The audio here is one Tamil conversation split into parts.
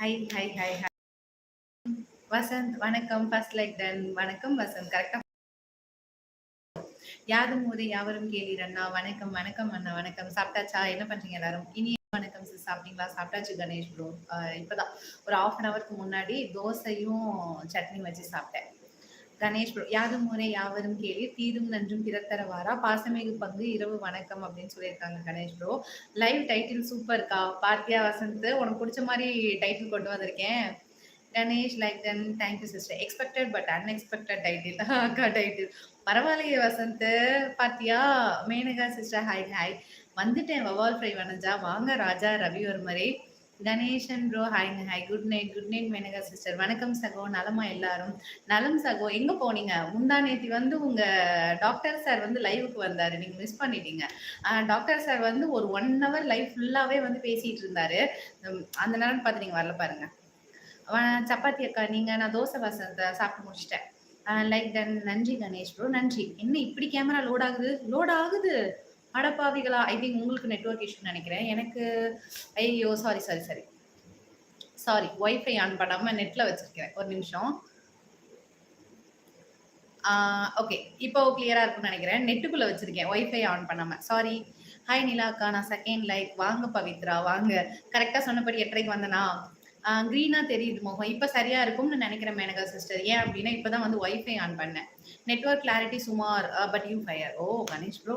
Hi hi hi hi Vasanth வணக்கம். ஃபர்ஸ்ட் லைக் டன் வணக்கம் வசந்த். கரெக்டா யாதும் போது யாவரும் கேளீர் அண்ணா. வணக்கம் வணக்கம் அண்ணா வணக்கம். சாப்பிட்டாச்சா? என்ன பண்றீங்க எல்லாரும்? இனி வணக்கம் சார் சாப்பிட்டீங்களா? சாப்பிட்டாச்சு கணேஷ் ப்ரோ இப்போதான். ஒரு ஆஃப் அன் ஹவருக்கு முன்னாடி தோசையும் சட்னி வச்சு சாப்பிட்டேன். கணேஷ் ப்ரோ யாதும் முறை யாவரும் கேள்வி தீரும் நன்றும் பிறத்தரவாரா? பாசமிகு பங்கு இரவு வணக்கம் அப்படின்னு சொல்லியிருக்காங்க கணேஷ் ப்ரோ லைவ் டைட்டில் சூப்பர்க்கா பார்த்தியா வசந்த்? உனக்கு பிடிச்ச மாதிரி டைட்டில் கொண்டு வந்திருக்கேன். Ganesh like then thank you sister expected but unexpected title அக்கா டைட்டில் பரவாயில்லையே வசந்த். பாத்தியா? மேனகா சிஸ்டர் ஹாய் ஹாய் வந்துட்டேன். வவால் ஃப்ரை வனஜா வாங்க ராஜா ரவி ஒரு மாதிரி Ganesan bro ஹாய்ங்க hi good night good night Menaka sister வணக்கம் சகோ நலமா எல்லாரும்? நலம் சகோ எங்க போனீங்க? முந்தா நேத்தி வந்து உங்க டாக்டர் சார் வந்து லைவுக்கு வந்தாரு. நீங்க மிஸ் பண்ணிட்டீங்க. டாக்டர் சார் வந்து ஒரு ஒன் ஹவர் லைவ் ஃபுல்லாவே வந்து பேசிட்டு இருந்தாரு. அந்த நேரம் பார்த்து நீங்க வரல பாருங்க. சப்பாத்தி அக்கா நீங்க நான் தோசை வசந்த சாப்பிட்டு முடிச்சிட்டேன். லைக் டன் நன்றி கணேஷ் ப்ரோ நன்றி. என்ன இப்படி கேமரா லோட் ஆகுது? லோட் ஆகுது. அடப்பாவிகளா? ஐ திங்க் உங்களுக்கு நெட்ஒர்க் இஷ்யூ நினைக்கிறேன். எனக்கு ஐயோ sorry sorry sorry sorry wifi on பண்ணாமல் நெட்டில் வச்சுருக்கிறேன். ஒரு நிமிஷம். ஓகே இப்போ கிளியராக இருக்கும்னு நினைக்கிறேன். நெட்டுக்குள்ளே வச்சுருக்கேன் ஒய்ஃபை ஆன் பண்ணாமல் சாரி ஹாய் நிலாக்கா நான் செகண்ட் லைக் வாங்க பவித்ரா. வாங்க. கரெக்டாக சொன்னபடி எட்டரைக்கு வந்தனா? க்ரீனாக தெரியுது முகம் இப்போ சரியாக இருக்கும்னு நினைக்கிறேன் மேனகா சிஸ்டர் ஏன் அப்படின்னா இப்போ தான் வந்து ஒய்ஃபை ஆன் பண்ணேன். நெட்ஒர்க் கிளாரிட்டி சுமார் but you fire O Ganesh bro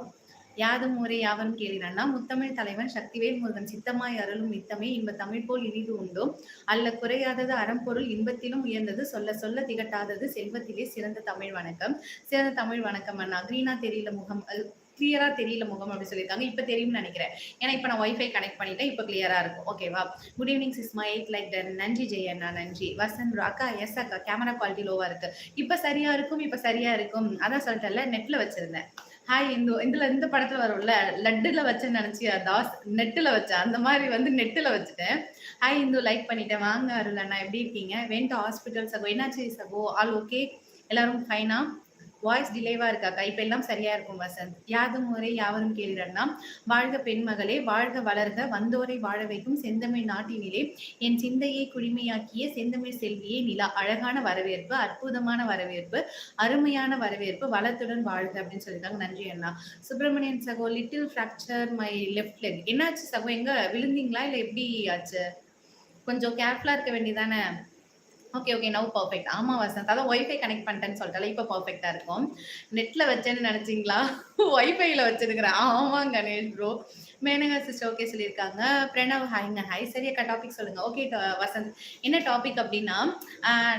யாதும் ஊரே யாவரும் கேளிரண்ணா முத்தமிழ் தலைவன் சக்திவேல் முருகன் சித்தமாய் அருளும் நித்தமே இன்ப தமிழ் போல் இனிது உண்டோ? அல்ல குறையாதது அறம்பொருள் இன்பத்திலும் உயர்ந்தது சொல்ல சொல்ல திகட்டாதது செல்வத்திலே சிறந்த தமிழ் வணக்கம். சிறந்த தமிழ் வணக்கம் அண்ணா. கிரீனா தெரியல முகம் கிளியரா தெரியல முகம் அப்படின்னு சொல்லியிருக்காங்க. இப்ப தெரியும்னு நினைக்கிறேன். ஏன்னா இப்ப நான் ஒய்ஃபை கனெக்ட் பண்ணிட்டேன். இப்ப கிளியரா இருக்கும். ஓகேவா குட் ஈவினிங் சிஸ்மா. எயிட் லைக் டன் நன்றி ஜெயண்ணா நன்றி. வசந்த் அக்கா எஸ் அக்கா. கேமரா குவாலிட்டி லோவா இருக்கு. இப்ப சரியா இருக்கும் இப்ப சரியா இருக்கும். அதான் சொல்லிட்டேன்ல நெட்ல வச்சிருந்தேன். ஹாய் இந்த இதுல இந்த படத்துல வரும்ல லட்டுல வச்சேன்னு நினைச்சியா தாஸ் நெட்டுல வச்சேன் அந்த மாதிரி வந்து நெட்டுல வச்சுட்டேன். ஹாய் இந்து லைக் பண்ணிட்டேன். வாங்க அருள் அண்ணா எப்படி இருக்கீங்க? வெண்ட் ஹாஸ்பிட்டல் சகோ. என்னாச்சு சகோ? ஆல் ஓகே எல்லாரும் ஃபைனா வாய்ஸ் டிலேவா இருக்காக்கா? இப்ப எல்லாம் சரியா இருக்கும் வசந்த். யாதும் முறை யாவரும் கேளுடன்னா வாழ்க பெண்மகளே வாழ்க வளர்க வந்தோரை வாழ வைக்கும் செந்தமிழ் நாட்டினிலே என் சிந்தையை குடிமையாக்கிய செந்தமிழ் செல்வியே நிலா. அழகான வரவேற்பு அற்புதமான வரவேற்பு அருமையான வரவேற்பு வளத்துடன் வாழ்க அப்படின்னு சொல்லியிருக்காங்க. நன்றி அண்ணா. சுப்பிரமணியன் சகோ little fracture my left leg என்னாச்சு சகோ? எங்க? விழுந்தீங்களா? இல்ல எப்படி ஆச்சு? கொஞ்சம் கேர்ஃபுல்லா இருக்க வேண்டியதானே? ஓகே ஓகே நவ் பர்ஃபெக்ட் ஆமா வசந்த். அதான் ஒய்ஃபை கனெக்ட் பண்ணிட்டேன்னு சொல்லிட்டால இப்போ பர்ஃபெக்டா இருக்கும். நெட்ல வச்சேன்னு நினைச்சீங்களா? ஒய்ஃபைல வச்சிருக்கிறேன் ஆமாங்க Ganesh bro Menaka sister okay சொல்லியிருக்காங்க. பிரணவ் ஹாய்ங்க ஹாய் சரியா டாபிக் சொல்லுங்கள் ஓகே வசந்த். என்ன டாபிக் அப்படின்னா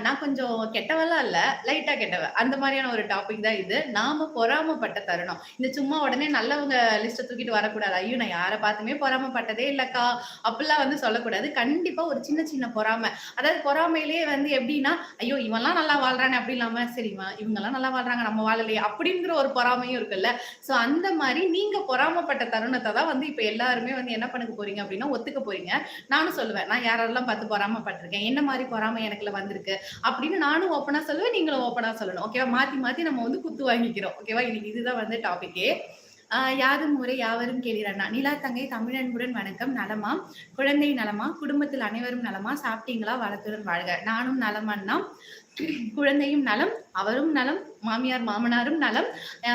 நான் கொஞ்சம் கெட்டவெல்லாம் இல்லை லைட்டாக கெட்டவ. அந்த மாதிரியான ஒரு டாபிக் தான் இது. நாம் பொறாமப்பட்ட தருணம். இந்த சும்மா உடனே நல்லவங்க லிஸ்ட்டை தூக்கிட்டு வரக்கூடாது. ஐயோ நான் யாரை பார்த்துமே பொறாமப்பட்டதே இல்லைக்கா. அப்படிலாம் வந்து சொல்லக்கூடாது. கண்டிப்பாக ஒரு சின்ன சின்ன பொறாமை. அதாவது பொறாமையிலே வந்து எப்படின்னா ஐயோ இவன்லாம் நல்லா வாழ்றானே அப்படி இல்லாமல் சரிமா இவங்கெல்லாம் நல்லா வாழ்றாங்க நம்ம வாழலையே அப்படிங்கிற ஒரு பொறாமையும் இருக்குல்ல. ஸோ அந்த மாதிரி நீங்கள் பொறாமப்பட்ட தருணத்தை தான் வந்து இப்ப எல்லாருமே வந்து என்ன பண்ண போறீங்க அப்படின்னா ஒத்துக்க போறீங்க. நானும் சொல்லுவேன் நான் யாரெல்லாம் பார்த்து பொறாமப்பட்டிருக்கேன் என்ன மாதிரி பொறாம எனக்குல வந்திருக்கு? அப்படின்னு நானும் ஓப்பனா சொல்லுவேன் நீங்களும் ஓப்பனா சொல்லணும். ஓகேவா மாத்தி மாத்தி நம்ம வந்து குத்து வாங்கிக்கிறோம். ஓகேவா இன்னைக்கு இதுதான் வந்து டாபிக்கே யாதும் முறை யாவரும் கேள்விறண்ணா நிலா தங்கை தமிழன்புடன் வணக்கம். நலமா? குழந்தை நலமா? குடும்பத்தில் அனைவரும் நலமா? சாப்பிட்டீங்களா? வளத்துடன் வாழ்க. நானும் நலமண்ணா. குழந்தையும் நலம் அவரும் நலம் மாமியார் மாமனாரும் நலம்.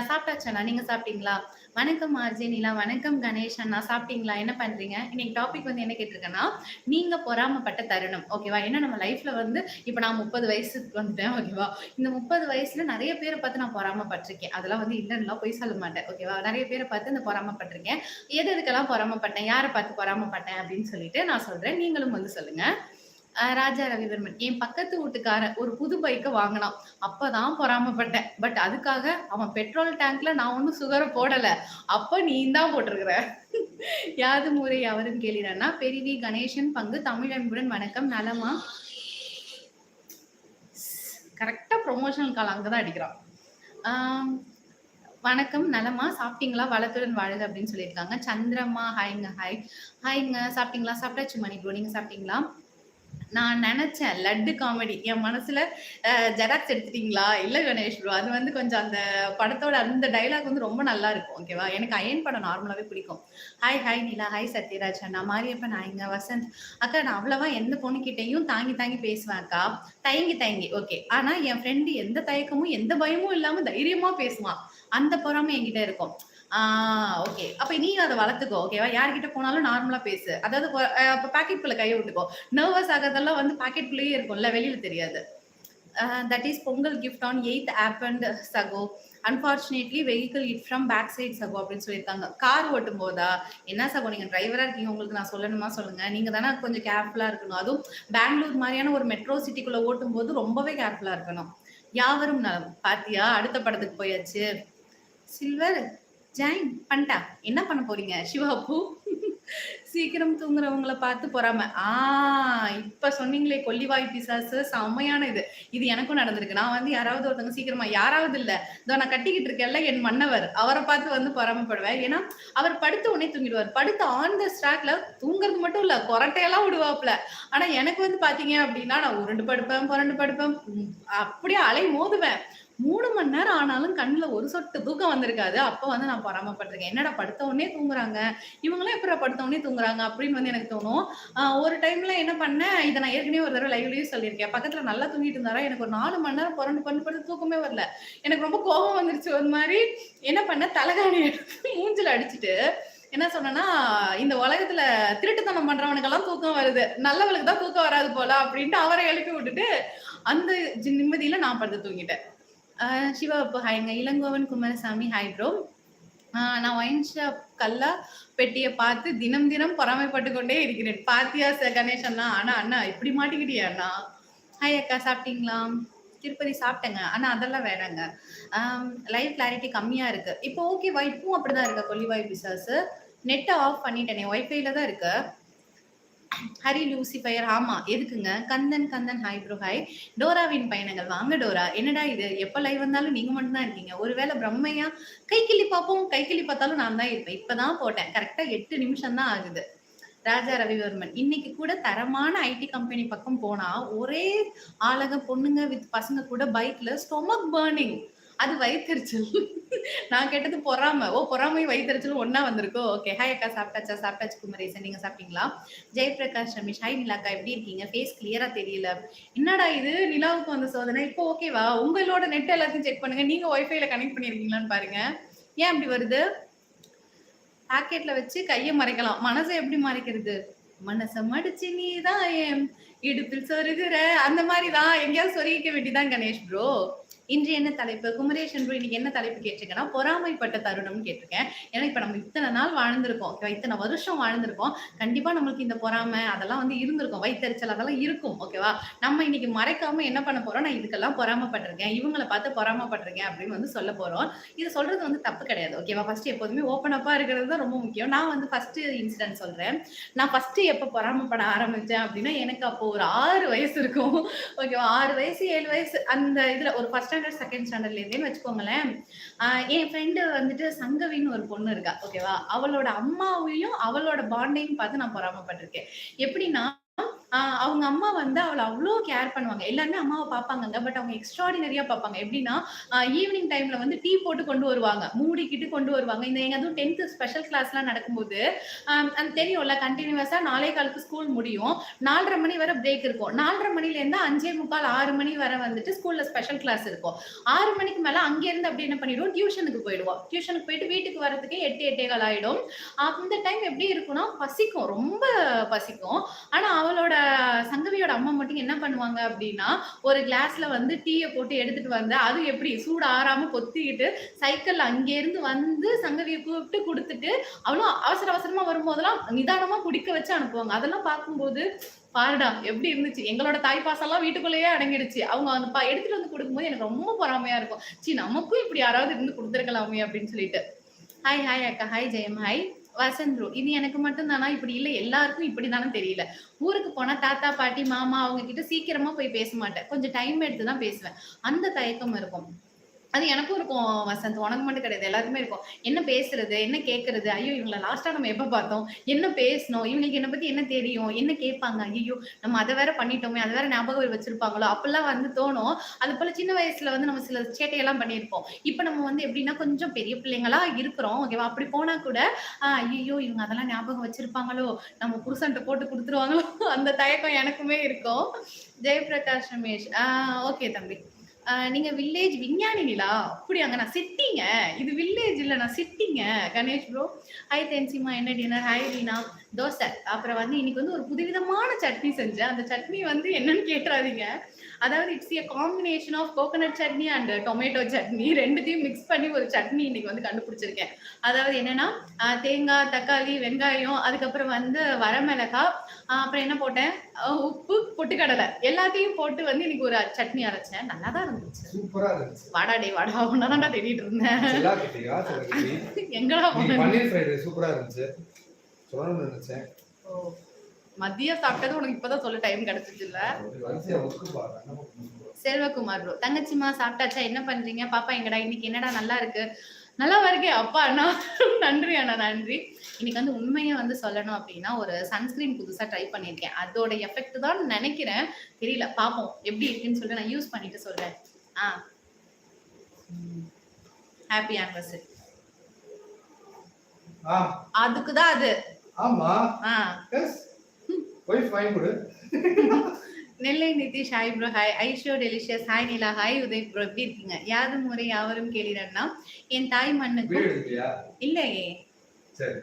சாப்பிட்டாச்சண்ணா? நீங்க சாப்பிட்டீங்களா? வணக்கம் ஆர்ஜே நிலா. வணக்கம் கணேஷ் அண்ணா. சாப்பிட்டீங்களா? என்ன பண்றீங்க? இன்னைக்கு டாபிக் வந்து என்ன கேட்டிருக்கேன்னா நீங்க பொறாமப்பட்ட தருணம். ஓகேவா ஏன்னா நம்ம லைஃப்ல வந்து இப்ப நான் முப்பது வயசுக்கு வந்துட்டேன் ஓகேவா இந்த முப்பது வயசுல நிறைய பேரை பார்த்து நான் பொறாமப்பட்டிருக்கேன். அதெல்லாம் வந்து இல்லைன்னா போய் சொல்ல மாட்டேன் ஓகேவா நிறைய பேரை பார்த்து இந்த பொறாமப்பட்டிருக்கேன். எது எதுக்கெல்லாம் பொறாமப்பட்டேன்? யாரை பார்த்து பொறாமப்பட்டேன் அப்படின்னு சொல்லிட்டு நான் சொல்றேன். நீங்களும் வந்து சொல்லுங்க. ராஜா ரவிவர்மன். என் பக்கத்து வீட்டுக்காரன் ஒரு புது பைக்கை வாங்கினான். அப்பதான் பொறாமப்பட்டேன். பட் அதுக்காக அவன் பெட்ரோல் டேங்க்ல நான் ஒன்னும் சுகரை போடல. அப்ப நீ தான் போட்டிருக்கிற. யாது முறை அவரும் கேள்வினா பெரிவி கணேசன் பங்கு தமிழன்புடன் வணக்கம். நலமா? கரெக்டா ப்ரொமோஷனல் கால் அங்கதான் அடிக்கிறான். வணக்கம். நலமா? சாப்பிட்டீங்களா? வளத்துடன் வாழுது அப்படின்னு சொல்லியிருக்காங்க. சந்திரம்மா ஹாய்ங்க ஹாய் ஹாய்ங்க சாப்பிட்டீங்களா? சாப்பிட்டாச்சு மணி ப்ரோ நீங்க சாப்பிட்டீங்களா? நான் நினைச்சேன் லட்டு காமெடி. என் மனசுல ஜெராக்ஸ் எடுத்துட்டீங்களா? இல்ல கணேஷ் ப்ரோ. அது வந்து கொஞ்சம் அந்த படத்தோட அந்த டைலாக் வந்து ரொம்ப நல்லா இருக்கும். ஓகேவா? எனக்கு அயன் படம் நார்மலாவே பிடிக்கும். Hi, hi Neela hi Sathyaraj அண்ணா, மாரியப்பன் ஹாய்ங்க, வசந்த். அக்கா நான் அவ்வளவா எந்த பொண்ணுக்கிட்டையும் தாங்கி தாங்கி பேசுவேன் அக்கா. தயங்கி தயங்கி. ஓகே. ஆனா என் ஃப்ரெண்டு எந்த தயக்கமும், எந்த பயமும் இல்லாம தைரியமா பேசுவான். அந்த பொறாமை என்கிட்ட இருக்கும். ஓகே. அப்ப நீ அதை வளர்த்துக்கோ. ஓகேவா? யார்கிட்ட போனாலும் நார்மலா பேசு. அதாவது இப்போ அ அப்ப பாக்கெட்குள்ள விட்டுக்கோ. நர்வஸ் ஆகிறதெல்லாம் வந்து பாக்கெட்டுக்குள்ளேயே இருக்கும்ல. வெளியில தெரியாது. That is Pongal gift on eighth of and சகோ. Unfortunately vehicle it from back side சகோ அப்படின்னு சொல்லியிருக்காங்க. கார் ஓட்டும் போதா என்ன சகோ நீங்கள் டிரைவராக இருக்கீங்க. உங்களுக்கு நான் சொல்லணுமா சொல்லுங்கள் நீங்கள் தானே கொஞ்சம் கேர்ஃபுல்லாக இருக்கணும். அதுவும் பெங்களூர் மாதிரியான ஒரு மெட்ரோ சிட்டிக்குள்ள ஓட்டும்போது ரொம்பவே கேர்ஃபுல்லாக இருக்கணும். யாவரும் நலம். பாத்தியா? அடுத்த படத்துக்கு போயாச்சு. சில்வர் ஜாயின் பண்ணிட்டா என்ன பண்ண போறீங்க? சிவாப்பு சீக்கிரம் தூங்குறவங்களை பார்த்து பொறாம. ஆ இப்ப சொன்னீங்களே கொல்லிவாய் பிசாசு செம்மையான இது. இது எனக்கும் நடந்திருக்கு. நான் வந்து யாராவது ஒருத்தவங்க சீக்கிரமா யாராவது இல்ல. இதோ நான் கட்டிக்கிட்டு இருக்கேன்ல என் மன்னவர். அவரை பார்த்து வந்து பொறாமப்படுவேன். ஏன்னா, அவர் படுத்த உடனே தூங்கிடுவார். படுத்து ஆன் த ஸ்டாக்ல தூங்குறது மட்டும் இல்ல, கொரட்டையெல்லாம் விடுவாப்ல. ஆனா எனக்கு வந்து பார்த்தீங்க அப்படின்னா நான் உருண்டு படுப்பேன், புரண்டு படுப்பேன். அப்படியே அலை மோதுவேன். மூணு மணி நேரம் ஆனாலும் கண்ணில் ஒரு சொட்டு தூக்கம் வந்திருக்காது. அப்போ வந்து நான் பராமப்பட்டிருக்கேன் என்னடா படுத்த உடனே தூங்குறாங்க. இவங்களாம் எப்படி படுத்த உடனே தூங்குறாங்க அப்படின்னு வந்து எனக்கு தோணும். ஒரு டைம்ல என்ன பண்ணேன், இதை நான் ஏற்கனவே ஒரு தடவை லைவ்லயும் சொல்லியிருக்கேன். பக்கத்துல நல்லா தூங்கிட்டு இருந்தாரா, எனக்கு ஒரு நாலு மணி நேரம் புரண்டு பண்ணு படுத்து தூக்கமே வரல. எனக்கு ரொம்ப கோபம் வந்துருச்சு ஒரு மாதிரி என்ன பண்ணேன், தலைகாணி எடுத்து மூஞ்சில அடிச்சுட்டு, என்ன சொன்னேன்னா, இந்த உலகத்துல திருட்டுத்தனம் பண்றவனுக்கெல்லாம் தூக்கம் வருது. நல்லவளுக்கு தான் தூக்கம் வராது போல அப்படின்ட்டு அவரை எழுப்பி விட்டுட்டு, அந்த நிம்மதியில நான் படுத்து தூங்கிட்டேன். சிவா அப்போ ஹாய்ங்க. Ilangovan Kumarasamy hi bro. நான் ஒயின் ஷாப் கல்லா பெட்டியை பார்த்து தினம் தினம் பொறாமைப்பட்டு கொண்டே இருக்கிறேன். பாத்தியா சார் கணேஷ் அண்ணா. ஆனா அண்ணா இப்படி மாட்டிக்கிட்டியா அண்ணா? ஹாய் அக்கா சாப்பிட்டீங்களா? திருப்பதி சாப்பிட்டேங்க. ஆனா அதெல்லாம் வேணாங்க. லைவ் கிளாரிட்டி கம்மியா இருக்கு. இப்போ ஓகேவா? இப்பவும் அப்படிதான் இருக்கா கொள்ளிவாய் பிசாஸு நெட்டை ஆஃப் பண்ணிட்டேனே. ஒய்ஃபைல தான் இருக்கு. ஹரி லூசிஃபயர் ஆமா. எதுக்குங்க? Kandhan Kandhan hi bro hi. டோராவின் பயணங்கள். வாங்க டோரா. என்னடா இது? எப்ப லைவ் வந்தாலும் நீங்க மட்டும் தான் இருக்கீங்க. ஒருவேளை பிரம்மையா? கைக்கிள்ளி பார்ப்போம். கைக்கிள்ளி பார்த்தாலும் நான் தான் இருப்பேன். இப்பதான் போட்டேன். கரெக்டா எட்டு நிமிஷம் தான் ஆகுது. ராஜா ரவிவர்மன். இன்னைக்கு கூட தரமான ஐடி கம்பெனி பக்கம் போனா, ஒரே ஆளக பொண்ணுங்க வித் பசங்க கூட பைக்ல ஸ்டொமக் பேர்னிங் அது வயிற்றுச்சல் நான் கேட்டது பொறாம. ஓ! பொறாமை வயிற்றுச்சல் ஒன்னா வந்திருக்கோ? ஓகே. ஹாய் அக்கா சாப்பிட்டாச்சா? சாப்பிட்டாச்சு குமரேசன். நீங்க சாப்பிட்டீங்களா? ஜெயபிரகாஷ் ரமேஷ். ஹாய் நிலாக்கா எப்படி இருக்கீங்க? ஃபேஸ் கிளியரா தெரியல. என்னடா இது? நிலாவுக்கு வந்த சோதனை. இப்போ ஓகேவா? உங்களோட நெட் எல்லாத்தையும் செக் பண்ணுங்க. நீங்க ஒய்ஃபைல கனெக்ட் பண்ணிருக்கீங்களான்னு பாருங்க. ஏன் இப்படி வருது? பாக்கெட்ல வச்சு கையை மறைக்கலாம். மனசை எப்படி மறைக்கிறது? மனசை மடிச்சு நீ தான் இடுப்பில் சொருகிற அந்த மாதிரிதான் தான் எங்கேயாவது சொருகிக்க வேண்டியதான் கணேஷ் ப்ரோ. இன்று என்ன தலைப்பு? குமரேஷன் ப்ரோ இன்னைக்கு என்ன தலைப்பு கேட்டிருக்கேன்னா, பொறாமைப்பட்ட தருணம்னு கேட்டிருக்கேன். ஏன்னா இப்ப நம்ம இத்தனை நாள் வாழ்ந்திருக்கோம். இத்தனை வருஷம் வாழ்ந்திருக்கோம். கண்டிப்பா நம்மளுக்கு இந்த பொறாமை அதெல்லாம் வந்து இருந்திருக்கும். வயிற்றுச்சல் அதெல்லாம் இருக்கும். ஓகேவா? நம்ம இன்னைக்கு மறைக்காம என்ன பண்ண போறோம், நான் இதுக்கெல்லாம் பொறாமப்பட்டிருக்கேன் இவங்களை பார்த்து பொறாமப்பட்டிருக்கேன் அப்படின்னு வந்து சொல்ல போறோம். இது சொல்றது வந்து தப்பு கிடையாது. ஓகேவா? ஃபர்ஸ்ட் எப்போதுமே ஓப்பன் அப்பா இருக்கிறது தான் ரொம்ப முக்கியம். நான் வந்து ஃபர்ஸ்ட் இன்சிடென்ட் சொல்றேன். நான் ஃபர்ஸ்ட் எப்போ பொறாமப்பட ஆரம்பிச்சேன் அப்படின்னா, எனக்கு அப்போ ஒரு ஆறு வயசு இருக்கும். ஓகேவா? ஆறு வயசு, ஏழு வயசு அந்த இதுல ஒரு ஃபர்ஸ்ட் ஸ்டாண்டர்ட், செகண்ட் ஸ்டாண்டர்ட்ல வச்சுக்கோங்களேன். என் ஃப்ரெண்டு வந்துட்டு சங்கவின்னு ஒரு பொண்ணு இருக்கா. ஓகேவா? அவளோட அம்மாவையும், அவளோட பாண்டையும் பார்த்து நான் பொறாமப்பட்டிருக்கேன் எப்படின்னா, அவங்க அம்மா வந்து அவள அவ்ளோ கேர் பண்ணுவாங்க. எல்லாருமே அம்மாவ பார்ப்பாங்க பட் அவங்க எக்ஸ்ட்ரார்டினரியா பார்ப்பாங்க. எப்படின்னா, அ ஈவினிங் டைம்ல வந்து டீ போட்டு கொண்டு வருவாங்க. மூடிக்கிட்டு கொண்டு வருவாங்க. இந்த எங்க அதுவும் 10த் ஸ்பெஷல் கிளாஸ்லாம் நடக்கும்போது, அ தெரியும்ல தெரியும்ல கன்டினியூவஸா 4:15க்கு ஸ்கூல் முடியும். 4:30 மணி வரை பிரேக் இருக்கும். 4:30 மணிலேருந்து 5:45, 6 மணி வரை வந்துட்டு ஸ்கூல்ல ஸ்பெஷல் கிளாஸ் இருக்கும். 6 மணிக்கு மேல அங்கேருந்து அப்படியே என்ன பண்ணிடுவோம், டியூஷனுக்கு போயிடுவோம். டியூஷனுக்கு போயிட்டு வீட்டுக்கு வரதுக்கே 8, 8:15 ஆயிடும். அந்த டைம் எப்படி இருக்கும்னா, பசிக்கும். ரொம்ப பசிக்கும். ஆனா அவளோட சங்கவியோட அம்மா மட்டும் என்ன பண்ணுவாங்க அப்படின்னா, ஒரு கிளாஸ்ல வந்து டீயை போட்டு எடுத்துட்டு வந்து, அது எப்படி சூடு ஆறாம பொத்திக்கிட்டு, சைக்கிள் அங்கேருந்து வந்து சங்கவியை கூப்பிட்டு கொடுத்துட்டு அவளும் அவசர அவசரமா வரும்போதெல்லாம் நிதானமா குடிக்க வச்சு அனுப்புவாங்க. அதெல்லாம் பார்க்கும்போது, பாருடா எப்படி இருந்துச்சு. எங்களோட தாய் பாசம்லாம் வீட்டுக்குள்ளேயே அடங்கிடுச்சு. அவங்க அந்த பா எடுத்துட்டு வந்து கொடுக்கும்போது எனக்கு ரொம்ப பொறாமையா இருக்கும். சி நமக்கும் இப்படி யாராவது இருந்து கொடுத்துருக்கலாமே அப்படின்னு சொல்லிட்டு. ஹாய், ஹாய் அக்கா. ஹாய் ஜெயம். ஹாய். வசந்த் இது எனக்கு மட்டும் தானா? இப்படி இல்ல எல்லாருக்கும் இப்படி தானே தெரியல. ஊருக்கு போனா தாத்தா, பாட்டி, மாமா அவங்க கிட்ட சீக்கிரமா போய் பேச மாட்டேன். கொஞ்சம் டைம் எடுத்து தான் பேசுவேன். அந்த தயக்கம் இருக்கும். அது எனக்கும் இருக்கும் வசந்த். உனக்கு மட்டும் கிடையாது. எல்லாருக்குமே இருக்கும். என்ன பேசுறது? என்ன கேட்கறது? ஐயோ! இவங்களை லாஸ்டா நம்ம எப்ப பார்த்தோம்? என்ன பேசினோம்? இவங்களுக்கு என்ன பத்தி என்ன தெரியும்? என்ன கேட்பாங்க? ஐயோ நம்ம அதை வேற பண்ணிட்டோமே! அதை வேற ஞாபகம் வச்சிருப்பாங்களோ! அப்பெல்லாம் வந்து தோணும். அது போல சின்ன வயசுல வந்து நம்ம சில சேட்டையெல்லாம் பண்ணியிருப்போம். இப்ப நம்ம வந்து எப்படின்னா, கொஞ்சம் பெரிய பிள்ளைங்களா இருக்கிறோம். ஓகேவா? அப்படி போனா கூட, ஐயோ இவங்க அதெல்லாம் ஞாபகம் வச்சிருப்பாங்களோ! நம்ம புருஷன்ட்ட போட்டு கொடுத்துருவாங்களோ அந்த தயக்கம் எனக்குமே இருக்கும். ஜெயபிரகாஷ் ரமேஷ். ஆஹ் ஓகே தம்பி. நீங்க வில்லேஜ் விஞ்ஞானி நிலா. அப்படியாங்க நான் சிட்டிங்க. இது வில்லேஜ் இல்ல நான் சிட்டிங்க. கணேஷ் ப்ரோ. ஹாய் தென்சிமா என்ன டின்னர்? ஹாய் ரீனா. தோசை. அப்புறம் வந்து இன்னைக்கு வந்து ஒரு புதுவிதமான சட்னி செஞ்சேன். அந்த சட்னி வந்து என்னன்னு கேட்றாதீங்க. அதாவது it's a combination of coconut chutney and tomato chutney 2த்தையும் mix பண்ணி ஒரு சட்னி இன்னைக்கு வந்து கண்டுபிடிச்சிருக்கேன். அதாவது என்னன்னா, தேங்காய், தக்காளி, வெங்காயம், அதுக்கப்புறம் வந்து வரமிளகா, அ அப்புறம் என்ன போட்டேன்? உப்பு, பொட்டுக்கடலை எல்லாத்தையும் போட்டு வந்து இன்னைக்கு ஒரு சட்னி அரைச்சேன். நல்லா தான் இருந்துச்சு. சூப்பரா இருந்துச்சு. வாடா டேய் வாடா. உன்ன தான்டா தேடிட்டு இருந்தேன். எங்கடா சூப்பரா இருந்துச்சு. சொல்லணும்னு நினைச்சேன். மதியம் சாப்பிட்டது உனக்கு இப்ப தான் சொல்ல டைம். என்ன பண்ண செல்வகுமார் ப்ரோ. தங்கச்சிம்மா சாப்பிட்டாச்சா? என்ன பண்றீங்க? பாப்பா எங்கடா? இன்னைக்கு என்னடா நல்லா இருக்கு? நல்லாவா இருக்கே! அப்பா அண்ணா. நன்றி அண்ணா நன்றி. இன்னைக்கு வந்து உண்மையா வந்து சொல்லணும் அப்படின்னா, ஒரு சன்ஸ்கிரீன் புதுசா ட்ரை பண்ணியிருக்கேன். அதோட எஃபெக்ட் தான் நெனைக்கிறேன். தெரியல. பார்ப்போம். எப்படி இருக்குன்னு சொல்லிட்டு நான் யூஸ் பண்ணிட்டு சொல்றேன். ஆ. Happy anniversary. ஆ, அதுக்கு தான் அது. ஆமா. எஸ். ஒய்ஃப் வாங்கி கொடு. Nellai Nitish hi bro hi ஐஷோ delicious hi Nila hi Uday bro எப்படி இருக்கீங்க யாரும் முறை யாவரும் கேளிரன்னா என் தாய் எடுக்கலையா? இல்லையே சரி.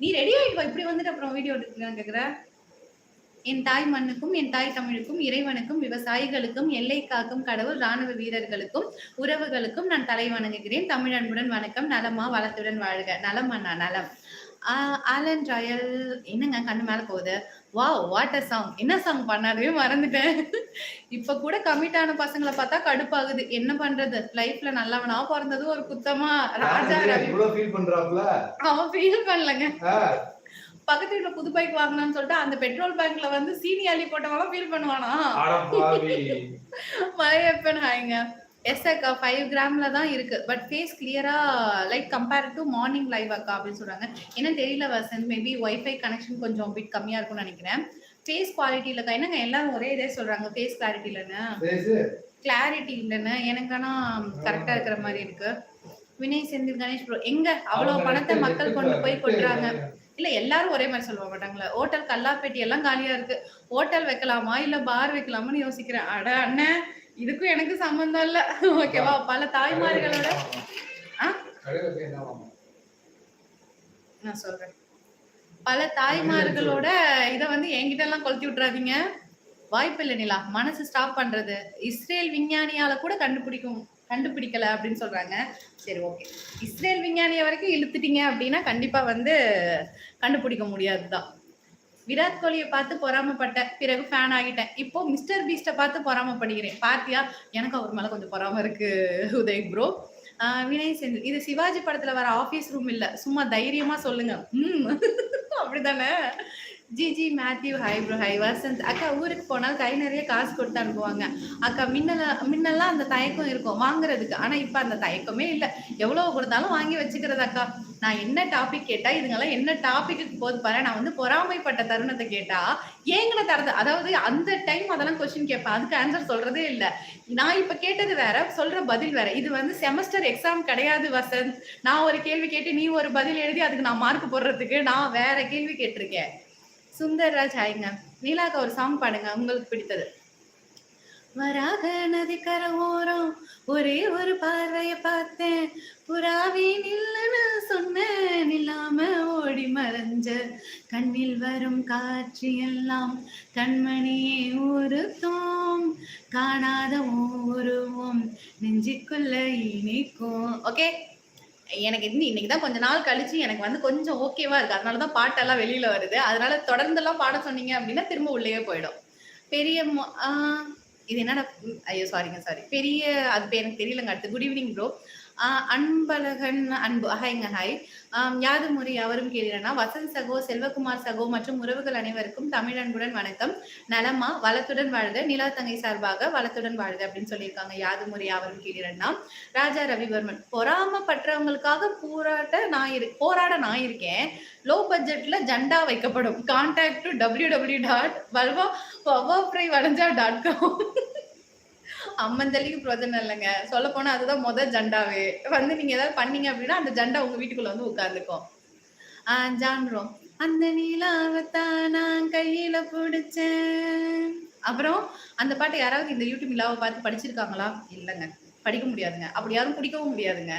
நீ ரெடி ஆயிட்டு இப்படி வந்துட்டு அப்புறம் வீடியோ எடுக்கலான்னு கேக்குற என் தாய் மண்ணுக்கும் என் தாய் தமிழுக்கும் இறைவனுக்கும் விவசாயிகளுக்கும் எல்லை காக்கும் கடவுள் ராணுவ வீரர்களுக்கும் உறவுகளுக்கும் நான் தலை வணங்குகிறேன் தமிழ் அன்புடன் வணக்கம் நலமா வளத்துடன் வாழ்க நலம் அண்ணா நலம் ஆலன் ராயல் என்னங்க கண்ணு மேல போகுது? வாவ் வாட் அ சாங் என்ன சாங் பண்ணாதே மறந்துட்டேன். இப்ப கூட கமிட் ஆன பசங்களை பார்த்தா கடுப்பாகுது. என்ன பண்றது? லைஃப்ல நல்லவனா பிறந்தது ஒரு குத்தமா ராஜா ரவி. ஃபீல் பண்றாப்ல? அவன் ஃபீல் பண்ணலங்க. பக்கத்து வீட்டுல புது பைக் வாங்கினான்னு சொல்லிட்டு அந்த பெட்ரோல் பேங்க்ல வந்து சீனி அள்ளி போட்டவங்க ஃபீல் பண்ணுவானா. மலையப்பன் ஹாய்ங்க எஸ் அக்கா ஃபைவ் கிராம்ல தான் இருக்கு. பட் ஃபேஸ் கிளியரா like compare to morning live அக்கா அப்படின்னு சொல்றாங்க. என்ன தெரியல வசந்த். மேபி ஒய்ஃபை கனெக்ஷன் கொஞ்சம் பிட் கம்மியா இருக்கும்னு நினைக்கிறேன். ஃபேஸ் குவாலிட்டி இல்லக்கா என்னங்க எல்லாரும் ஒரே இதே சொல்றாங்க ஃபேஸ் கிளாரிட்டி இல்லைன்னு. கிளாரிட்டி இல்லைன்னு. எனக்கு ஆனா கரெக்டா இருக்கிற மாதிரி இருக்கு. வினய் செந்தில் கணேஷ் ப்ரோ எங்க? அவ்வளவு பணத்தை மக்கள் கொண்டு போய் கொட்டுறாங்க. இல்ல. இல்ல எல்லாரும் ஒரே மாதிரி சொல்ல மாட்டாங்களே ஹோட்டல் கல்லாப்பேட்டி எல்லாம் காலியா இருக்கு. ஹோட்டல் வைக்கலாமா? இல்ல பார் வைக்கலாமான்னு யோசிக்கிறேன். அட அண்ணன் இதுக்கும் எனக்கு சம்பந்தம் இல்ல. ஓகேவா? பல தாய்மார்களோட? நான் சொல்றேன். பல தாய்மார்களோட இத வந்து என்கிட்ட எல்லாம் கொளுத்தி விட்டுறாதீங்க. வாய்ப்பு இல்லை நிலா. மனசு ஸ்டாப் பண்றது. இஸ்ரேல் விஞ்ஞானியால கூட கண்டுபிடிக்கும் கண்டுபிடிக்கல அப்படின்னு சொல்றாங்க. சரி ஓகே இஸ்ரேல் விஞ்ஞானிய வரைக்கும் இழுத்துட்டீங்க அப்படின்னா கண்டிப்பா வந்து கண்டுபிடிக்க முடியாதுதான். விராட் கோலியை பார்த்து பொறாமப்பட்ட பிறகு ஃபேன் ஆகிட்டேன். இப்போ மிஸ்டர் பீஸ்ட பார்த்து பொறாமப்படுகிறேன். பார்த்தியா? எனக்கு அவர் மேல கொஞ்சம் பொறாம இருக்கு உதய் ப்ரோ வினய் செந்தில் இது சிவாஜி படத்துல வர ஆபீஸ் ரூம் இல்ல. சும்மா தைரியமா சொல்லுங்க. ம். அப்படிதானே Jiji Mathew hi bro hi Vasanth அக்கா ஊருக்கு போனால் கை நிறைய காசு கொடுத்து அனுப்புவாங்க. அக்கா மின்னல முன்னெல்லாம் அந்த தயக்கம் இருக்கும் வாங்குறதுக்கு. ஆனால் இப்போ அந்த தயக்கமே இல்லை. எவ்வளோ கொடுத்தாலும் வாங்கி வச்சுக்கிறது அக்கா. நான் என்ன டாபிக் கேட்டால் இதுங்கெல்லாம் என்ன டாபிக்கு போது பாரு. நான் வந்து பொறாமைப்பட்ட தருணத்தை கேட்டால் ஏங்கின தரது. அதாவது அந்த டைம் அதெல்லாம் கொஸ்டின் கேட்பேன். அதுக்கு ஆன்சர் சொல்கிறதே இல்லை. நான் இப்போ கேட்டது வேற சொல்கிற பதில் வேற. இது வந்து செமஸ்டர் எக்ஸாம் கிடையாது வசந்த். நான் ஒரு கேள்வி கேட்டு நீ ஒரு பதில் எழுதி அதுக்கு நான் மார்க் போடுறதுக்கு நான் வேற கேள்வி கேட்டிருக்கேன். சுந்தர்ராஜ் ஹாய்ங்க நீலாக்கு ஒரு சாங் பாடுங்க உங்களுக்கு பிடித்தது. வராக நதிக்கர ஓரம் ஒரே ஒரு பார்வைய பார்த்தேன். புறாவே நில்லுன்னு சொன்னேன் இல்லாம ஓடி மறைஞ்ச. கண்ணில் வரும் காட்சி எல்லாம் கண்மணியே உருத்தோம் காணாத உருவம் நெஞ்சுக்குள்ள இனிக்கும் ஓகே எனக்கு இன்னி இன்னைக்கு தான் கொஞ்ச நாள் கழிச்சு எனக்கு வந்து கொஞ்சம் ஓகேவா இருக்கு. அதனால தான் பாட்டெல்லாம் வெளியில வருது. அதனால தொடர்ந்தெல்லாம் பாட சொன்னீங்க அப்படின்னா திரும்ப உள்ளேயே போயிடும். பெரிய இது என்னடா ஐயோ சாரிங்க சாரி பெரிய அது பேர் எனக்கு தெரியலங்க. அடுத்து குட் ஈவினிங் ப்ரோ அன்பழகன் அன்பு ஹைங்க ஹாய். யாது முறை யாவரும் கேளீரனா வசந்த் சகோ, செல்வகுமார் சகோ மற்றும் உறவுகள் அனைவருக்கும் தமிழ் அன்புடன் வணக்கம். நலமா? வளத்துடன் வாழ்க. நிலா தங்கை சார்பாக வளத்துடன் வாழ்க அப்படின்னு சொல்லியிருக்காங்க. யாது முறை அவரும் கேளீரன்னா. ராஜா ரவிவர்மன் பொறாமப்பட்டவங்களுக்காக போராட்ட நான் இரு போராட நான் இருக்கேன். லோ பட்ஜெட்ல ஜண்டா வைக்கப்படும். கான்டாக்ட் டூ பவர் ஃப்ரை வளைஞ்சா டாட் காம் அம்மஞ்சல்லிக்கு பிரயோஜனம் இல்லைங்க. சொல்லப்போனா அதுதான் முத ஜண்டாவே. வந்து நீங்க ஏதாவது பண்ணீங்க அப்படின்னா, அந்த ஜண்டா உங்க வீட்டுக்குள்ள வந்து உட்கார்ந்துக்கும். ஆஹ் ஜான்றோம் அந்த நிலாவத்தான் நான் கையில புடிச்சேன். அப்புறம் அந்த பாட்டு யாராவது இந்த யூடியூப் நிலாவை பார்த்து படிச்சிருக்காங்களா? இல்லைங்க படிக்க முடியாதுங்க. அப்படி யாரும் பிடிக்கவும் முடியாதுங்க.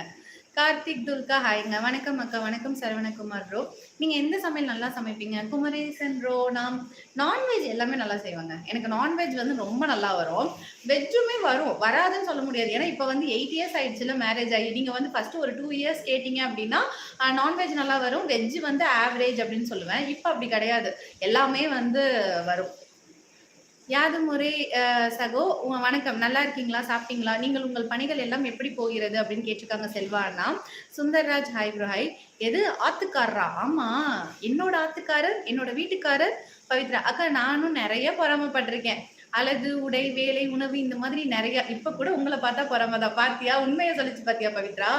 கார்த்திக் துல்கா ஹாய்ங்க. வணக்கம் அக்கா. வணக்கம் சரவணகுமார் ரோ நீங்கள் எந்த சமையல் நல்லா சமைப்பீங்க? குமரேசன் ரோ நான் நான்வெஜ் எல்லாமே நல்லா செய்வேங்க. எனக்கு நான்வெஜ் வந்து ரொம்ப நல்லா வரும். வெஜ்ஜுமே வரும். வராதுன்னு சொல்ல முடியாது. ஏன்னா இப்போ வந்து எயிட் இயர்ஸ் ஆயிடுச்சுல மேரேஜ் ஆகி. நீங்கள் வந்து ஃபஸ்ட்டு ஒரு டூ இயர்ஸ் கேட்டீங்க அப்படின்னா, நான்வெஜ் நல்லா வரும். வெஜ்ஜு வந்து ஆவரேஜ் அப்படின்னு சொல்லுவேன். இப்போ அப்படி கிடையாது. எல்லாமே வந்து வரும். யாது முறை சகோ வணக்கம். நல்லா இருக்கீங்களா? சாப்பிட்டீங்களா? நீங்கள் உங்கள் பணிகள் எல்லாம் எப்படி போகிறது? அப்படின்னு கேட்டிருக்காங்க Selvana Sundarraj hi bro hi. எது ஆத்துக்காரரா? ஆமா. என்னோட ஆத்துக்காரர், என்னோட வீட்டுக்காரர் பவித்ரா. அக்கா நானும் நிறைய பொறாமப்பட்டிருக்கேன் அழகு, உடை, வேலை, உணவு இந்த மாதிரி நிறைய இப்ப கூட உங்களை பார்த்தா பொறாம தான். பார்த்தியா? உண்மையை சொல்லிச்சு பார்த்தியா பவித்ரா?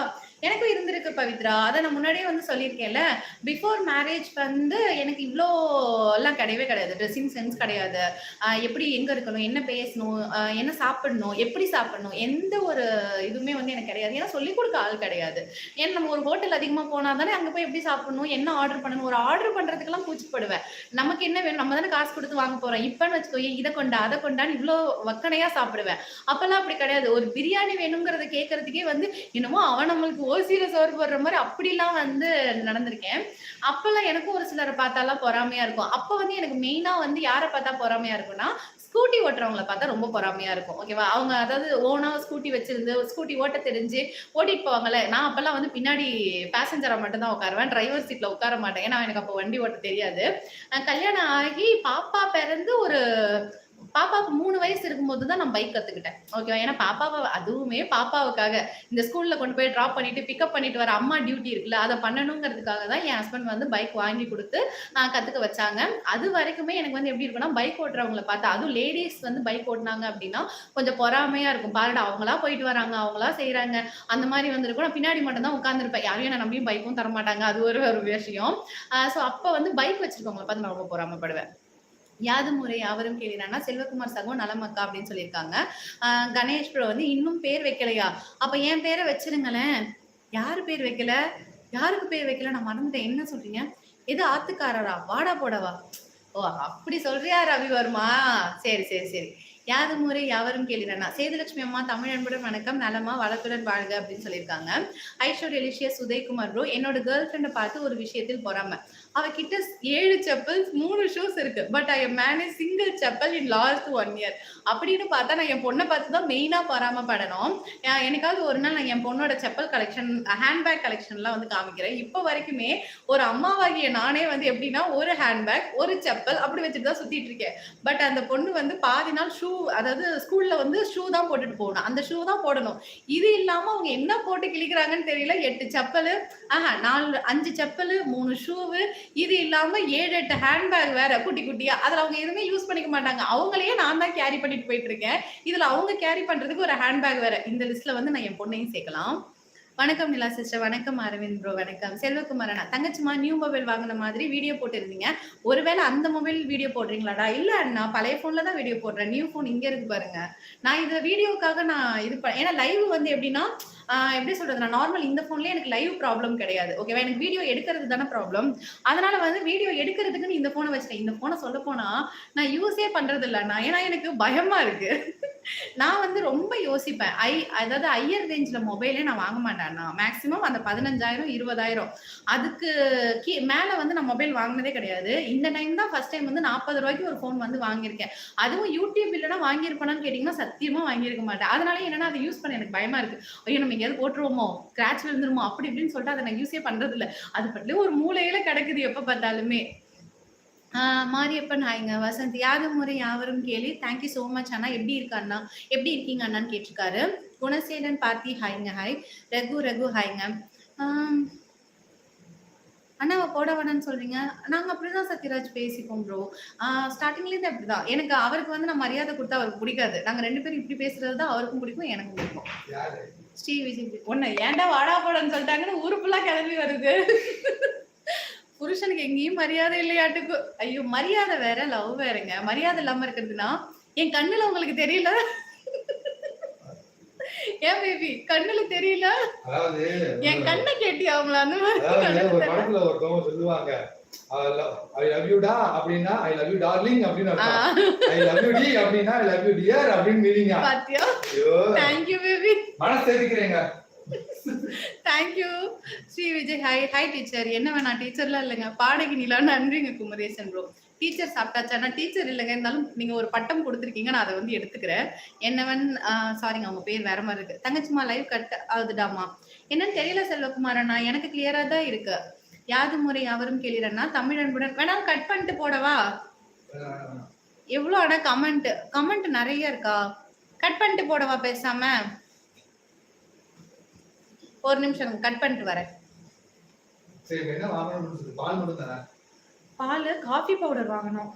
எனக்கும் இருந்திருக்கு பவித்ரா. அதை நான் முன்னாடியே வந்து சொல்லியிருக்கேன்ல. பிஃபோர் மேரேஜ் வந்து எனக்கு இவ்வளோ எல்லாம் கிடையவே கிடையாது. ட்ரெஸ்ஸிங் சென்ஸ் கிடையாது. எப்படி எங்க இருக்கணும்? என்ன பேசணும்? என்ன சாப்பிடணும்? எப்படி சாப்பிடணும்? எந்த ஒரு இதுவுமே வந்து எனக்கு கிடையாது. ஏன்னா சொல்லிக் கொடுக்க ஆள் கிடையாது. ஏன்னா நம்ம ஒரு ஹோட்டல் அதிகமாக போனா தானே அங்கே போய் எப்படி சாப்பிடணும்? என்ன ஆர்டர் பண்ணணும்? ஒரு ஆர்டர் பண்ணுறதுக்கெல்லாம் பூச்சிப்படுவேன் நமக்கு என்ன வேணும்? நம்ம தானே காசு கொடுத்து வாங்க போகிறோம் இப்போன்னு வச்சுக்கோ இதை கொண்டா, அதை கொண்டான்னு இவ்வளோ வக்கனையாக சாப்பிடுவேன். அப்போல்லாம் அப்படி கிடையாது. ஒரு பிரியாணி வேணுங்கிறத கேட்கறதுக்கே வந்து என்னமோ அவன் நம்மளுக்கு ஓசியில சோறு போடுற மாதிரி அப்படிலாம் வந்து நடந்திருக்கேன். அப்போல்லாம் எனக்கும் ஒரு சிலரை பார்த்தாலாம் பொறாமையா இருக்கும். அப்ப வந்து எனக்கு மெயினா வந்து யாரை பார்த்தா பொறாமையா இருக்கும்னா, ஸ்கூட்டி ஓட்டுறவங்கள பார்த்தா ரொம்ப பொறாமையா இருக்கும். ஓகேவா? அவங்க அதாவது ஓனா ஸ்கூட்டி வச்சிருந்து, ஸ்கூட்டி ஓட்ட தெரிஞ்சு ஓட்டிட்டு போவாங்கல்ல. நான் அப்பெல்லாம் வந்து பின்னாடி பேசஞ்சரா மட்டும் தான் உட்காருவேன். டிரைவர் சீட்ல உட்கார மாட்டேன். ஏன்னா எனக்கு அப்போ வண்டி ஓட்ட தெரியாது. கல்யாணம் ஆகி பாப்பா பிறந்து ஒரு பாப்பாவுக்கு மூணு வயசு இருக்கும்போது தான் நான் பைக் கற்றுக்கிட்டேன் ஓகேவா? ஏன்னா பாப்பாவை அதுவுமே பாப்பாவுக்காக இந்த ஸ்கூலில் கொண்டு போய் ட்ராப் பண்ணிட்டு, பிக்கப் பண்ணிட்டு வர அம்மா டியூட்டி இருக்குல்ல, அதை பண்ணணுங்கிறதுக்காக தான் என் ஹஸ்பண்ட் வந்து பைக் வாங்கி கொடுத்து கற்றுக்க வச்சாங்க. அது வரைக்குமே எனக்கு வந்து எப்படி இருக்கும்னா, பைக் ஓட்டுறவங்கள பார்த்தா அதுவும் லேடிஸ் வந்து பைக் ஓட்டுனாங்க அப்படின்னா, கொஞ்சம் பொறாமையாக இருக்கும். பாருடா அவங்களா போயிட்டு வராங்க, அவங்களா செய்கிறாங்க அந்த மாதிரி வந்துருக்கும் நான் பின்னாடி மட்டும் தான் யாரையும் யாரும் என்ன நம்பியும் பைக்கும் தரமாட்டாங்க. அது ஒரு ஒரு விஷயம். ஸோ அப்போ வந்து பைக் வச்சிருக்கவங்கள பார்த்து நான் ரொம்ப பொறாமைப்படுவேன். யாது முறை யாவரும் கேளீரான்னா, செல்வகுமார் சகோ நலமக்கா அப்படின்னு சொல்லியிருக்காங்க. கணேஷ் ப்ரோ வந்து இன்னும் பேர் வைக்கலையா? அப்ப என் பேரை வச்சிருங்களேன். யாரு பேர் வைக்கல? யாருக்கு பேர் வைக்கல? நான் மறந்துட்டேன். என்ன சொல்றீங்க? எது ஆத்துக்காரரா? வாடா போடவா? ஓ! அப்படி சொல்றியா ரவிவர்மா? சரி, சரி, சரி. யாது முறை யாவரும் கேளீரன்னா, சேதுலட்சுமி அம்மா தமிழ் அன்புடன் வணக்கம். நலமா? வளத்துடன் வாழ்க அப்படின்னு சொல்லியிருக்காங்க. ஐஸ்வர்யா எலிஷியஸ் உதயகுமார் ப்ரோ என்னோட கேர்ள் ஃப்ரெண்டை பார்த்து ஒரு விஷயத்தில் பொறாம. அவகிட்ட ஏழு செப்பல்ஸ், மூணு ஷூஸ் இருக்கு. But I manage single chappal in last one year. அப்படின்னு பார்த்தா நான் என் பொண்ணை பார்த்து தான் மெயினாக பராமப்படணும் எனக்காவது ஒரு நாள் நான் என் பொண்ணோட செப்பல் கலெக்ஷன், ஹேண்ட் பேக் கலெக்ஷன்லாம் வந்து காமிக்கிறேன். இப்போ வரைக்குமே ஒரு அம்மாவாகிய நானே வந்து எப்படின்னா, ஒரு ஹேண்ட் பேக், ஒரு செப்பல் அப்படி வச்சுட்டு தான் சுற்றிட்டு இருக்கேன். பட் அந்த பொண்ணு வந்து பாதி நாள் ஷூ அதாவது ஸ்கூலில் வந்து ஷூ தான் போட்டுட்டு போகணும். அந்த ஷூ தான் போடணும். இது இல்லாமல் அவங்க என்ன போட்டு கிழிக்கிறாங்கன்னு தெரியல. எட்டு செப்பல் ஆஹா நாலு அஞ்சு செப்பல் மூணு ஷூவு, இது இல்லாம ஏழு எட்டு ஹேண்ட்பேக் வேற குட்டி குட்டியா. அதுல அவங்க எதுவுமே யூஸ் பண்ணிக்க மாட்டாங்க. அவங்களையே நான் தான் கேரி பண்ணிட்டு போயிட்டு இருக்கேன். இதுல அவங்க கேரி பண்றதுக்கு ஒரு ஹேண்ட் பேக் வேற. இந்த லிஸ்ட்ல வந்து நான் என் பொண்ணையும் சேர்க்கலாம். வணக்கம் நிலா சிஸ்டர். வணக்கம் அரவிந்த் ப்ரோ. வணக்கம். செல்வகுமார் அண்ணா. தங்கச்சிம்மா நியூ மொபைல் வாங்கின மாதிரி வீடியோ போட்டிருந்தீங்க. ஒருவேளை அந்த மொபைல் வீடியோ போடுறீங்களாடா? இல்ல அண்ணா பழைய போன்ல தான் வீடியோ போடுறேன். நியூ ஃபோன் இங்க இருக்கு பாருங்க. நான் இதை வீடியோக்காக நான் இது ஏன்னா லைவ் வந்து எப்படின்னா, எப்படி சொல்றது? நான் நார்மல் இந்த போன்லயே எனக்கு லைவ் ப்ராப்ளம் கிடையாது. ஓகேவா? எனக்கு வீடியோ எடுக்கிறது தானே ப்ராப்ளம். அதனால வந்து வீடியோ எடுக்கிறதுக்குன்னு இந்த போனை வச்சுட்டேன். இந்த போனை சொல்ல போனா நான் யூஸே பண்றது இல்ல ஏன்னா எனக்கு பயமா இருக்கு. நான் வந்து ரொம்ப யோசிப்பேன். ஐ அதாவது ஹையர் ரேஞ்சில் மொபைலே நான் வாங்க மாட்டேன் நான் மேக்ஸிமம் அந்த 15,000 20,000 அதுக்கு கீ மேலே வந்து நான் மொபைல் வாங்கினதே கிடையாது. இந்த டைம் தான் ஃபர்ஸ்ட் டைம் வந்து நாற்பது ரூபாய்க்கு ஒரு ஃபோன் வந்து வாங்கியிருக்கேன். அதுவும் யூடியூப் இல்லைனா வாங்கியிருப்பேனான்னு கேட்டிங்கன்னா சத்தியமாக வாங்கியிருக்க மாட்டேன். அதனால என்னன்னா அதை யூஸ் பண்ண எனக்கு பயமாக இருக்குது ஐயோ! நம்ம எங்கேயாவது போட்டுருவோமோ? கிராச் விழுந்துருமோ? அப்படி இப்படின்னு சொல்லிட்டு அதை நான் யூஸே பண்ணுறதில்ல அது பாட்டுக்கு ஒரு மூலையில் கிடக்குது எப்போ பார்த்தாலுமே. மாரியப்பன் ஹாய்ங்க வசந்த் யாது முறை யாவரும் கேள்வி தேங்க்யூ ஸோ மச் அண்ணா. எப்படி இருக்கு அண்ணா? எப்படி இருக்கீங்க அண்ணான்னு கேட்டிருக்காரு. குணசேகரன் பார்த்தி ஹாய்ங்க ஹாய் ரகு ரகு ஹாய்ங்க அண்ணாவை போட வேணாம்னு சொல்றீங்க. நாங்க அப்படிதான் சத்யராஜ் பேசிப்போம் ப்ரோ ஸ்டார்டிங்ல இருந்து அப்படிதான் எனக்கு அவருக்கு வந்து நான் மரியாதை கொடுத்தா அவருக்கு பிடிக்காது. நாங்க ரெண்டு பேரும் இப்படி பேசுறது தான் அவருக்கும் பிடிக்கும் எனக்கும் பிடிக்கும். ஸ்ரீ விஜய். ஒண்ணு ஏன்டா வாடா போடன்னு சொல்லிட்டாங்கன்னு ஊரு ஃபுல்லா கிளம்பி வருது. புருஷனுக்கு எங்கேயும் மரியாதை இல்லையாட்டுக்கு. ஐயோ மரியாதை வேற லவ் வேறங்க. மரியாதை இல்லாம இருக்கிறதுனா என் கண்ணுல உங்களுக்கு தெரியல? ஏன் பேபி கண்ணுல தெரியல? என் கண்ணை கேட்டி அவங்கள? அந்த மாதிரி சொல்லுவாங்க ஐ லவ் யூ டா அப்படின்னா ஐ லவ் யூ டார்லிங் அப்படின்னு ஐ லவ் யூ டி அப்படின்னா ஐ லவ் யூ டியர் அப்படின்னு மீனிங்கா பாத்தியா? ஐயோ. தேங்க்யூ பேபி மனசு thank you Sri Vijay. Hi hi teacher என்ன வேணா டீச்சர்லாம் இல்லைங்க. பாடகி நிலா நன்றிங்க குமரேசன் ப்ரோ டீச்சர் சாப்பிட்டாச்சா? டீச்சர் இல்லைங்க. இருந்தாலும் நீங்க ஒரு பட்டம் கொடுத்துருக்கீங்க. நான் அதை வந்து எடுத்துக்கிறேன். என்னவன் சாரிங்க அவங்க பேர் வேற மாதிரி இருக்கு. தங்கச்சிமா லைவ் கட் ஆகுதுடாமா என்னன்னு தெரியல செல்வகுமாரண்ணா எனக்கு கிளியரா தான் இருக்கு. யாது முறை அவரும் கேளிரண்ணா தமிழ் அன்புடன். வேணாம் கட் பண்ணிட்டு போடவா? எவ்வளோ ஆனால் கமெண்ட் கமெண்ட் நிறைய இருக்கா? கட் பண்ணிட்டு போடவா பேசாம? ஒரு நிமிஷம் கட் பண்ணிட்டு வரேன். பால் காஃபி பவுடர் வாங்கணும்.